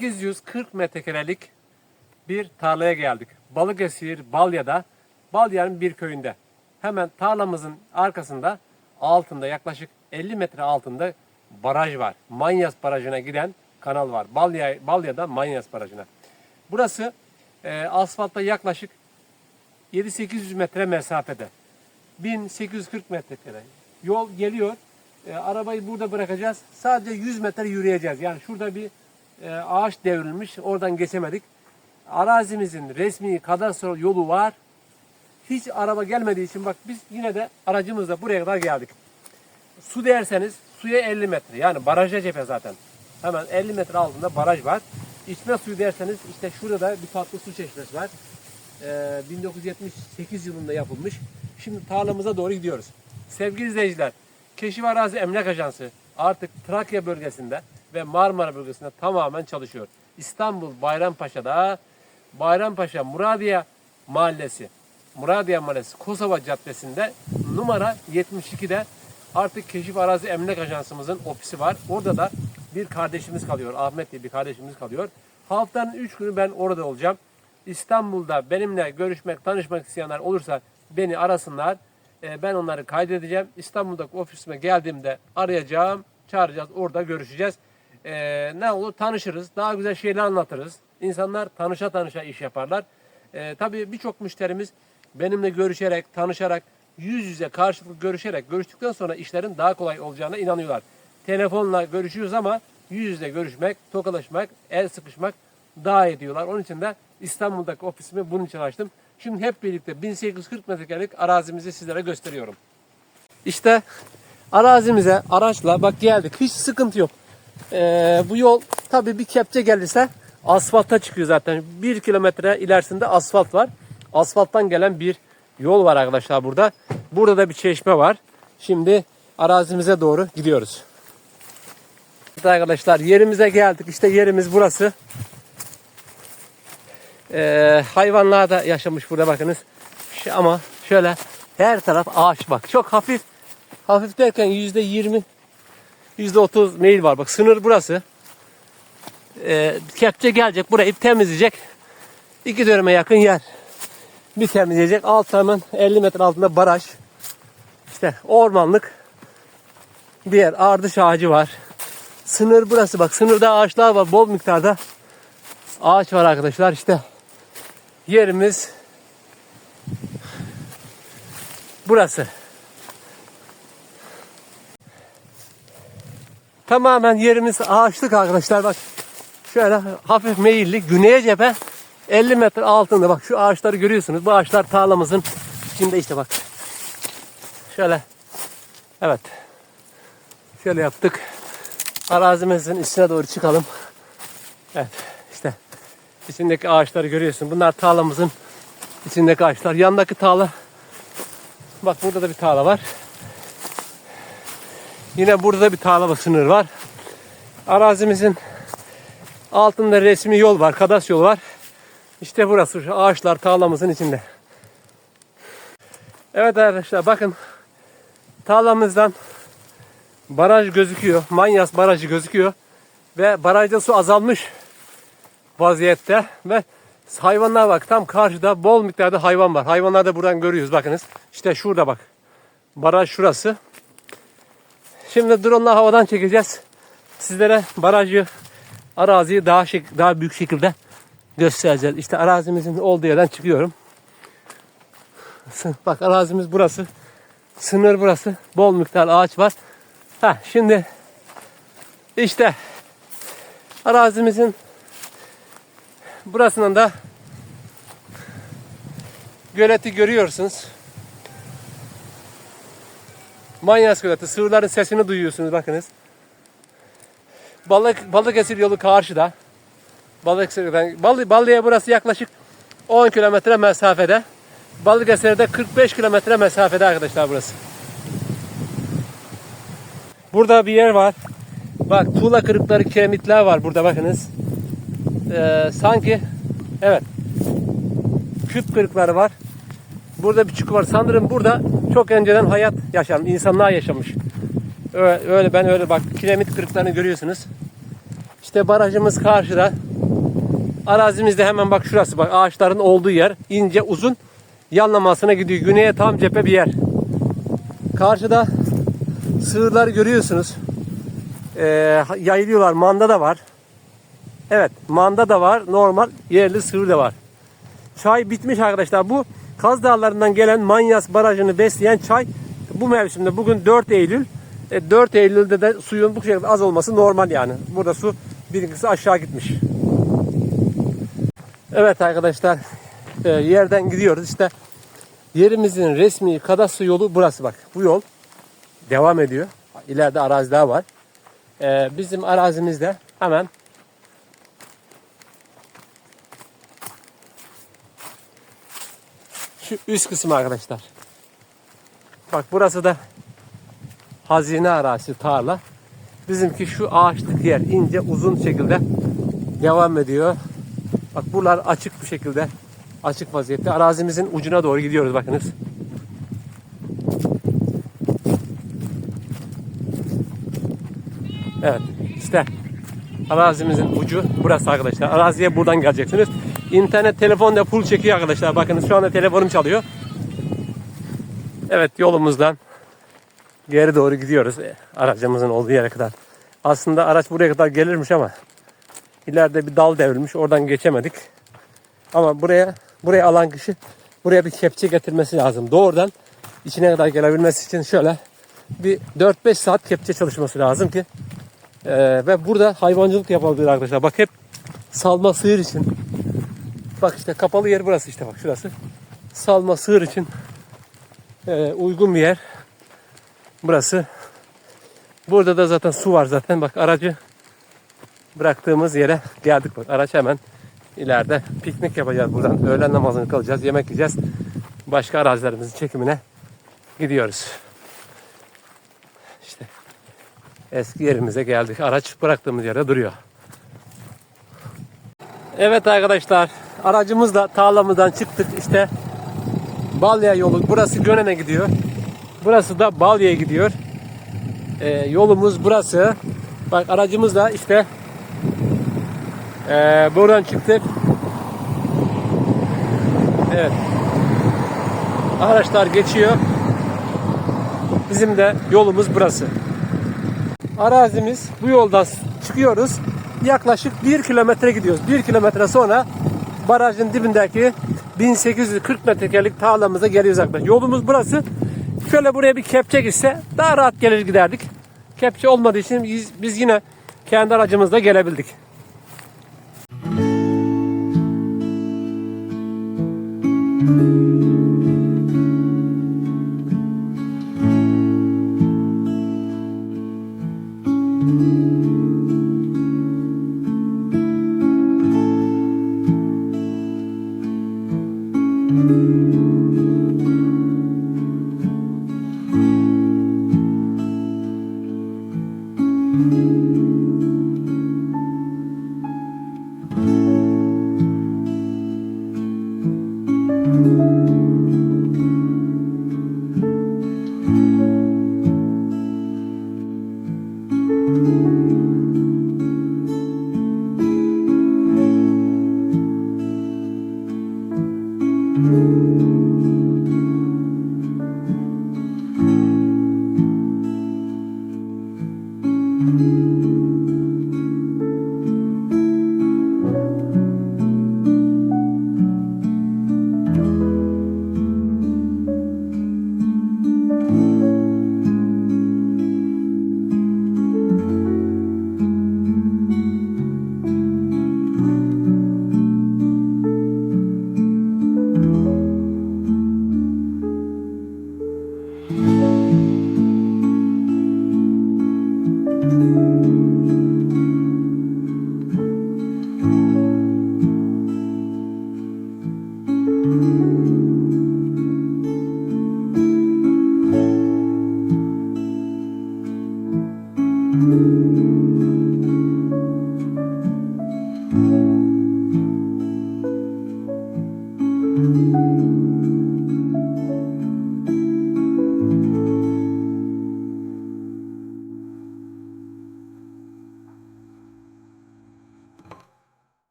...1840 metrekarelik bir tarlaya geldik. Balıkesir, Balya'da, Balya'nın bir köyünde. Hemen tarlamızın arkasında, altında yaklaşık 50 metre altında baraj var. Manyas Barajı'na giden kanal var. Balya, Balya'da Manyas Barajı'na. Burası e, asfaltta yaklaşık 7-800 metre mesafede. 1840 metrekare. Yol geliyor. E, arabayı burada bırakacağız. Sadece 100 metre yürüyeceğiz. Yani şurada bir e, ağaç devrilmiş. Oradan geçemedik. Arazimizin resmi kadastro yolu var. Hiç araba gelmediği için bak biz yine de aracımızla buraya kadar geldik. Su derseniz suya 50 metre. Yani baraja cephe zaten. Hemen 50 metre altında baraj var. İçme suyu derseniz işte şurada da bir tatlı su çeşmesi var. Ee, 1978 yılında yapılmış. Şimdi tarlamıza doğru gidiyoruz. Sevgili izleyiciler, Keşif Arazi Emlak Ajansı artık Trakya bölgesinde ve Marmara bölgesinde tamamen çalışıyor. İstanbul Bayrampaşa'da Bayrampaşa Muradiye Mahallesi Muradiye Mahallesi Kosova Caddesi'nde numara 72'de artık Keşif Arazi Emlak Ajansımızın ofisi var. Orada da bir kardeşimiz kalıyor. Ahmet diye bir kardeşimiz kalıyor. Haftanın 3 günü ben orada olacağım. İstanbul'da benimle görüşmek, tanışmak isteyenler olursa beni arasınlar. Ee, ben onları kaydedeceğim. İstanbul'daki ofisime geldiğimde arayacağım, çağıracağız, orada görüşeceğiz. Ee, ne olur tanışırız, daha güzel şeyler anlatırız. İnsanlar tanışa tanışa iş yaparlar. Ee, tabii birçok müşterimiz benimle görüşerek, tanışarak, yüz yüze karşılıklı görüşerek, görüştükten sonra işlerin daha kolay olacağına inanıyorlar. Telefonla görüşüyoruz ama yüz yüze görüşmek, tokalaşmak, el sıkışmak daha iyi diyorlar. Onun için de İstanbul'daki ofisimi bunun için açtım. Şimdi hep birlikte 1840 metrekarelik arazimizi sizlere gösteriyorum. İşte arazimize araçla bak geldik. Hiç sıkıntı yok. Ee, bu yol tabii bir kepçe gelirse asfalta çıkıyor zaten. Bir kilometre ilerisinde asfalt var. Asfalttan gelen bir yol var arkadaşlar burada. Burada da bir çeşme var. Şimdi arazimize doğru gidiyoruz. Evet arkadaşlar yerimize geldik. İşte yerimiz burası. Ee, hayvanlar da yaşamış burada bakınız. Ama şöyle her taraf ağaç bak. Çok hafif hafif derken yüzde yirmi yüzde otuz meyil var. Bak sınır burası. Ee, kepçe gelecek burayı temizleyecek. İki döneme yakın yer. Bir temizleyecek. Alt hemen 50 metre altında baraj. İşte ormanlık bir yer. Ardış ağacı var. Sınır burası bak. Sınırda ağaçlar var. Bol miktarda ağaç var arkadaşlar. İşte yerimiz burası. Tamamen yerimiz ağaçlık arkadaşlar. Bak şöyle hafif meyilli güneye cephe 50 metre altında bak şu ağaçları görüyorsunuz. Bu ağaçlar tarlamızın içinde işte bak. Şöyle evet. Şöyle yaptık. Arazimizin üstüne doğru çıkalım. Evet işte içindeki ağaçları görüyorsun. Bunlar tarlamızın içindeki ağaçlar. Yandaki tarla bak burada da bir tarla var. Yine burada da bir tarla sınır var. Arazimizin altında resmi yol var. Kadas yolu var. İşte burası şu ağaçlar tarlamızın içinde. Evet arkadaşlar bakın tarlamızdan baraj gözüküyor. Manyas barajı gözüküyor. Ve barajda su azalmış vaziyette ve hayvanlar bak tam karşıda bol miktarda hayvan var. Hayvanları da buradan görüyoruz bakınız. İşte şurada bak. Baraj şurası. Şimdi drone'la havadan çekeceğiz. Sizlere barajı, araziyi daha şık, daha büyük şekilde göstereceğiz. İşte arazimizin olduğu yerden çıkıyorum. Bak arazimiz burası. Sınır burası. Bol miktar ağaç var. Ha şimdi işte arazimizin burasının da göleti görüyorsunuz. Manyas göleti. Sığırların sesini duyuyorsunuz bakınız. Balık Balıkesir yolu karşıda. Balıkesir'den Balı, Balı'ya burası yaklaşık 10 kilometre mesafede. Balıkesir'de 45 kilometre mesafede arkadaşlar burası. Burada bir yer var. Bak tuğla kırıkları kiremitler var burada bakınız. Ee, sanki evet küp kırıkları var. Burada bir çukur var. Sanırım burada çok önceden hayat yaşanmış. insanlar yaşamış. Öyle, öyle ben öyle bak kiremit kırıklarını görüyorsunuz. İşte barajımız karşıda. Arazimizde hemen bak şurası bak ağaçların olduğu yer ince uzun yanlamasına gidiyor. Güneye tam cephe bir yer. Karşıda sığırları görüyorsunuz. Ee, yayılıyorlar. Manda da var. Evet manda da var. Normal yerli sığır da var. Çay bitmiş arkadaşlar. Bu Kaz Dağları'ndan gelen Manyas Barajı'nı besleyen çay bu mevsimde bugün 4 Eylül. E, 4 Eylül'de de suyun bu şekilde az olması normal yani. Burada su birinkisi aşağı gitmiş. Evet arkadaşlar e, yerden gidiyoruz işte yerimizin resmi kadastro yolu burası bak bu yol devam ediyor ileride arazi daha var E, bizim arazimizde hemen şu üst kısım arkadaşlar bak burası da hazine arazisi tarla bizimki şu ağaçlık yer ince uzun şekilde devam ediyor Bak buralar açık bir şekilde açık vaziyette. Arazimizin ucuna doğru gidiyoruz bakınız. Evet işte arazimizin ucu burası arkadaşlar. Araziye buradan geleceksiniz. İnternet telefon da full çekiyor arkadaşlar. Bakınız şu anda telefonum çalıyor. Evet yolumuzdan geri doğru gidiyoruz. E, Aracımızın olduğu yere kadar. Aslında araç buraya kadar gelirmiş ama İleride bir dal devrilmiş. Oradan geçemedik. Ama buraya buraya alan kişi buraya bir kepçe getirmesi lazım. Doğrudan içine kadar gelebilmesi için şöyle bir 4-5 saat kepçe çalışması lazım ki ee, ve burada hayvancılık yapabilir arkadaşlar. Bak hep salma sığır için. Bak işte kapalı yer burası işte bak şurası. Salma sığır için ee, uygun bir yer. Burası. Burada da zaten su var zaten. Bak aracı bıraktığımız yere geldik. Bak araç hemen ileride piknik yapacağız buradan. Öğlen namazını kılacağız, yemek yiyeceğiz. Başka arazilerimizin çekimine gidiyoruz. İşte eski yerimize geldik. Araç bıraktığımız yerde duruyor. Evet arkadaşlar aracımızla tarlamızdan çıktık işte Balya yolu burası Gönen'e gidiyor. Burası da Balya'ya gidiyor. Ee, yolumuz burası. Bak aracımız da işte ee, buradan çıktık. Evet. Araçlar geçiyor. Bizim de yolumuz burası. Arazimiz bu yoldan çıkıyoruz. Yaklaşık 1 kilometre gidiyoruz. 1 kilometre sonra barajın dibindeki 1840 metrekarlık tarlamıza geliyoruz arkadaşlar. Yolumuz burası. Şöyle buraya bir kepçe gitse daha rahat gelir giderdik. Kepçe olmadığı için biz yine kendi aracımızla gelebildik.